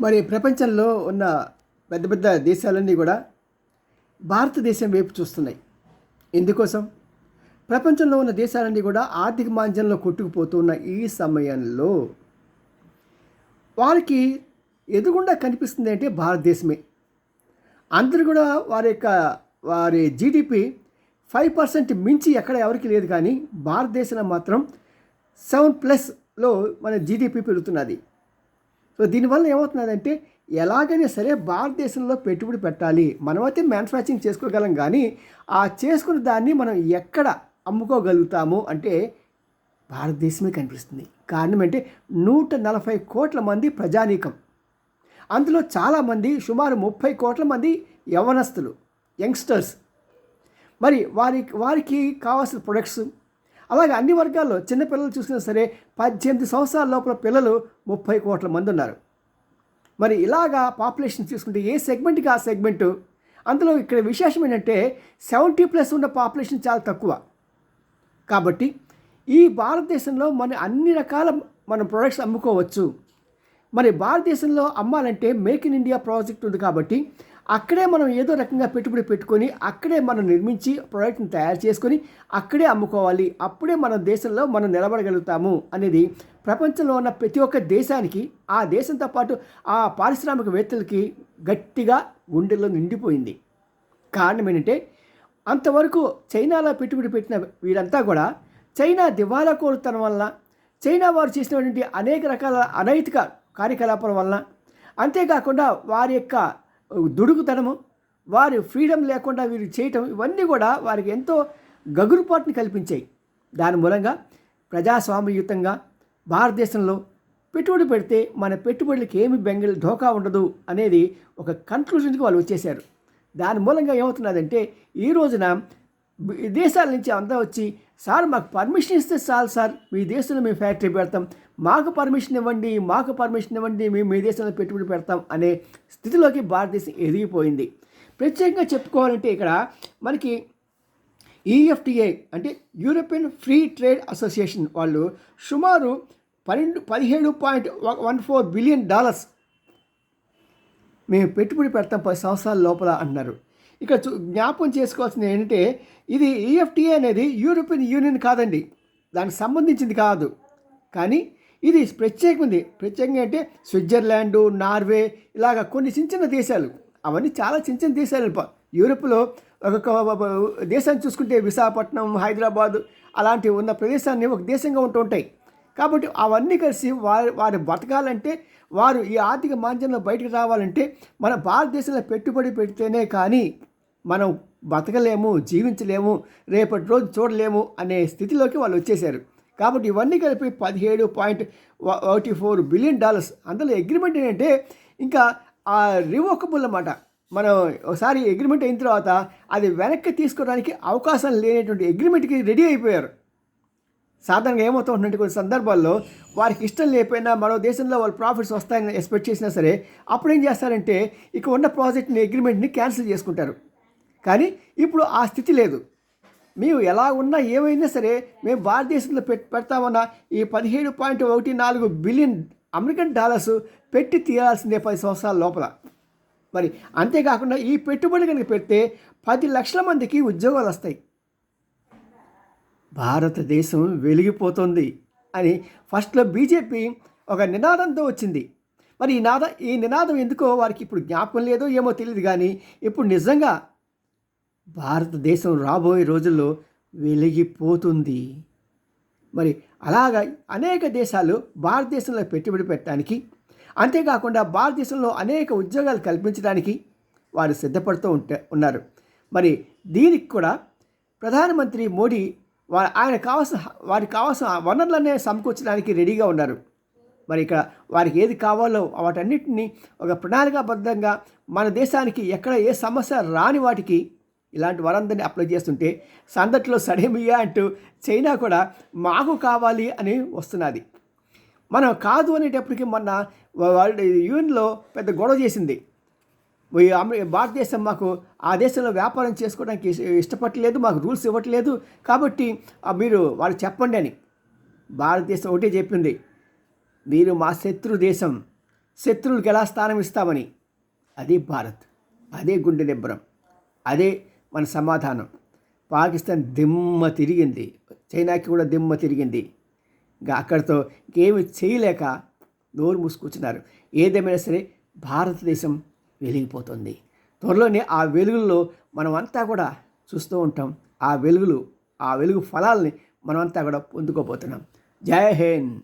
మరి ప్రపంచంలో ఉన్న పెద్ద పెద్ద దేశాలన్నీ కూడా భారతదేశం వైపు చూస్తున్నాయి. ఎందుకోసం? ప్రపంచంలో ఉన్న దేశాలన్నీ కూడా ఆర్థిక మాంద్యంలో కొట్టుకుపోతున్న ఈ సమయంలో వారికి ఎదుగుండా కనిపిస్తుంది అంటే భారతదేశమే. అందరూ కూడా వారి యొక్క వారి జీడిపి ఫైవ్ పర్సెంట్ మించి ఎక్కడ ఎవరికి లేదు కానీ భారతదేశంలో మాత్రం సెవెన్ ప్లస్లో మన జీడిపి పెరుగుతున్నది. సో దీనివల్ల ఏమవుతున్నదంటే ఎలాగైనా సరే భారతదేశంలో పెట్టుబడి పెట్టాలి. మనమైతే మ్యానుఫ్యాక్చరింగ్ చేసుకోగలం కానీ ఆ చేసుకున్న దాన్ని మనం ఎక్కడ అమ్ముకోగలుగుతాము అంటే భారతదేశమే కనిపిస్తుంది. కారణం అంటే నూట నలభై కోట్ల మంది ప్రజానీకం. అందులో చాలామంది సుమారు ముప్పై కోట్ల మంది యవనస్తులు యంగ్స్టర్స్. మరి వారి వారికి కావాల్సిన ప్రొడక్ట్స్ అలాగే అన్ని వర్గాల్లో చిన్నపిల్లలు చూసినా సరే పద్దెనిమిది సంవత్సరాల లోపల పిల్లలు ముప్పై కోట్ల మంది ఉన్నారు. మరి ఇలాగా పాపులేషన్ తీసుకుంటే ఏ సెగ్మెంట్కి ఆ సెగ్మెంటు? అందులో ఇక్కడ విశేషం ఏంటంటే సెవెంటీ ప్లస్ ఉన్న పాపులేషన్ చాలా తక్కువ. కాబట్టి ఈ భారతదేశంలో మన అన్ని రకాల మన ప్రొడక్ట్స్ అమ్ముకోవచ్చు. మరి భారతదేశంలో అమ్మాలంటే మేక్ ఇన్ ఇండియా ప్రాజెక్ట్ ఉంది కాబట్టి అక్కడే మనం ఏదో రకంగా పెట్టుబడి పెట్టుకొని అక్కడే మనం నిర్మించి ప్రోడక్ట్ని తయారు చేసుకొని అక్కడే అమ్ముకోవాలి. అప్పుడే మన దేశంలో మనం నిలబడగలుగుతాము అనేది ప్రపంచంలో ఉన్న ప్రతి ఒక్క దేశానికి ఆ దేశంతో పాటు ఆ పారిశ్రామికవేత్తలకి గట్టిగా గుండెల్లో నిండిపోయింది. కారణం ఏంటంటే అంతవరకు చైనాలో పెట్టుబడి పెట్టిన వీరంతా కూడా చైనా దివాలా కోరుతనం వల్ల చైనా వారు చేసినటువంటి అనేక రకాల అనైతిక కార్యకలాపాల వలన అంతేకాకుండా వారి యొక్క దుడుకుతనము వారి ఫ్రీడమ్ లేకుండా వీరు చేయటం ఇవన్నీ కూడా వారికి ఎంతో గగురుపాటుని కల్పించాయి. దాని మూలంగా ప్రజాస్వామ్యయుతంగా భారతదేశంలో పెట్టుబడి పెడితే మన పెట్టుబడులకి ఏమి బెంగళ ధోకా ఉండదు అనేది ఒక కన్క్లూజన్కి వాళ్ళు వచ్చేశారు. దాని మూలంగా ఏమవుతున్నదంటే ఈ రోజున బ- దేశాల నుంచి అంతా వచ్చి సార్ మాకు పర్మిషన్ ఇస్తే చాలు సార్. మీ దేశంలో మేము ఫ్యాక్టరీ పెడతాం. మాకు పర్మిషన్ ఇవ్వండి మాకు పర్మిషన్ ఇవ్వండి మేము మీ దేశంలో పెట్టుబడి పెడతాం అనే స్థితిలోకి భారతదేశం ఎదిగిపోయింది. ప్రత్యేకంగా చెప్పుకోవాలంటే ఇక్కడ మనకి ఈఎఫ్టిఏ అంటే యూరోపియన్ ఫ్రీ ట్రేడ్ అసోసియేషన్ వాళ్ళు సుమారు పన్నెండు పదిహేడు point one four billion dollars మేము పెట్టుబడి పెడతాం పది సంవత్సరాల లోపల అన్నారు. ఇక్కడ చూ జ్ఞాపకం చేసుకోవాల్సింది ఏంటంటే ఇది ఈఎఫ్టీఏ అనేది యూరోపియన్ యూనియన్ కాదండి. దానికి సంబంధించింది కాదు. కానీ ఇది ప్రత్యేకమైంది. ప్రత్యేకంగా అంటే స్విట్జర్లాండు నార్వే ఇలాగ కొన్ని చిన్న చిన్న దేశాలు. అవన్నీ చాలా చిన్న చిన్న దేశాలు. యూరోప్లో ఒక దేశాన్ని చూసుకుంటే విశాఖపట్నం హైదరాబాద్ అలాంటి ఉన్న ప్రదేశాన్ని ఒక దేశంగా ఉంటూ ఉంటాయి. కాబట్టి అవన్నీ కలిసి వారి వారు బతకాలంటే వారు ఈ ఆర్థిక మాంద్యంలో బయటకు రావాలంటే మన భారతదేశంలో పెట్టుబడి పెడితేనే కానీ మనం బతకలేము జీవించలేము రేపటి రోజు చూడలేము అనే స్థితిలోకి వాళ్ళు వచ్చేశారు. కాబట్టి ఇవన్నీ కలిపి పదిహేడు పాయింట్ ఒకటి ఫోర్ బిలియన్ డాలర్స్. అందులో అగ్రిమెంట్ ఏంటంటే ఇంకా ఆ రివోకబుల్ అన్నమాట. మనం ఒకసారి అగ్రిమెంట్ అయిన తర్వాత అది వెనక్కి తీసుకోవడానికి అవకాశం లేనటువంటి అగ్రిమెంట్కి రెడీ అయిపోయారు. సాధారణంగా ఏమవుతుందంటే కొన్ని సందర్భాల్లో వారికి ఇష్టం లేకపోయినా మరో దేశంలో వాళ్ళు ప్రాఫిట్స్ వస్తాయని ఎక్స్పెక్ట్ చేసినా సరే అప్పుడు ఏం చేస్తారంటే ఇక ఉన్న ప్రాజెక్ట్ని అగ్రిమెంట్ని క్యాన్సిల్ చేసుకుంటారు. కానీ ఇప్పుడు ఆ స్థితి లేదు. మేము ఎలా ఉన్నా ఏమైనా సరే మేము భారతదేశంలో పెట్ పెడతామన్న ఈ పదిహేడు పాయింట్ ఒకటి నాలుగు బిలియన్ అమెరికన్ డాలర్స్ పెట్టి తీరాల్సిందే పది సంవత్సరాల లోపల. మరి అంతేకాకుండా ఈ పెట్టుబడి కనుక పెడితే పది లక్షల మందికి ఉద్యోగాలు వస్తాయి. భారతదేశం వెలిగిపోతుంది అని ఫస్ట్లో బీజేపీ ఒక నినాదంతో వచ్చింది. మరి ఈ నాద ఈ నినాదం ఎందుకో వారికి ఇప్పుడు జ్ఞాపకం లేదో ఏమో తెలియదు కానీ ఇప్పుడు నిజంగా భారతదేశం రాబోయే రోజుల్లో వెలిగిపోతుంది. మరి అలాగా అనేక దేశాలు భారతదేశంలో పెట్టుబడి పెట్టడానికి అంతేకాకుండా భారతదేశంలో అనేక ఉద్యోగాలు కల్పించడానికి వారు సిద్ధపడుతూ ఉంటే ఉన్నారు. మరి దీనికి కూడా ప్రధానమంత్రి మోడీ వారు ఆయన కావాల్సిన వారికి కావాల్సిన వనరులనే సమకూర్చడానికి రెడీగా ఉన్నారు. మరి ఇక్కడ వారికి ఏది కావాలో వాటన్నిటిని ఒక ప్రణాళికాబద్ధంగా మన దేశానికి ఎక్కడ ఏ సమస్య రాని వాటికి ఇలాంటి వారందరినీ అప్లై చేస్తుంటే సందట్లో సడేమియా అంటూ చైనా కూడా మాకు కావాలి అని వస్తున్నది. మనం కాదు అనేటప్పటికీ మొన్న వరల్డ్ యూఎన్లో పెద్ద గొడవ చేసింది. భారతదేశం మాకు ఆ దేశంలో వ్యాపారం చేసుకోవడానికి ఇష్ట- ఇష్టపడలేదు మాకు రూల్స్ ఇవ్వట్లేదు కాబట్టి మీరు వాళ్ళు చెప్పండి అని భారతదేశం ఒకటే చెప్పింది. మీరు మా శత్రు దేశం శత్రువులకు ఎలా స్థానం ఇస్తామని? అదే భారత్ అదే గుండె నిబ్బరం అదే మన సమాధానం. పాకిస్తాన్ దిమ్మ తిరిగింది. చైనాకి కూడా దిమ్మ తిరిగింది. ఇంకా అక్కడితో ఇంకేమి చేయలేక నోరు మూసుకొచ్చినారు. ఏదేమైనా సరే భారతదేశం వెలిగిపోతుంది. త్వరలోనే ఆ వెలుగుల్లో మనమంతా కూడా చూస్తూ ఉంటాం. ఆ వెలుగులు ఆ వెలుగు ఫలాల్ని మనమంతా కూడా పొందుకోబోతున్నాం. జై హింద్!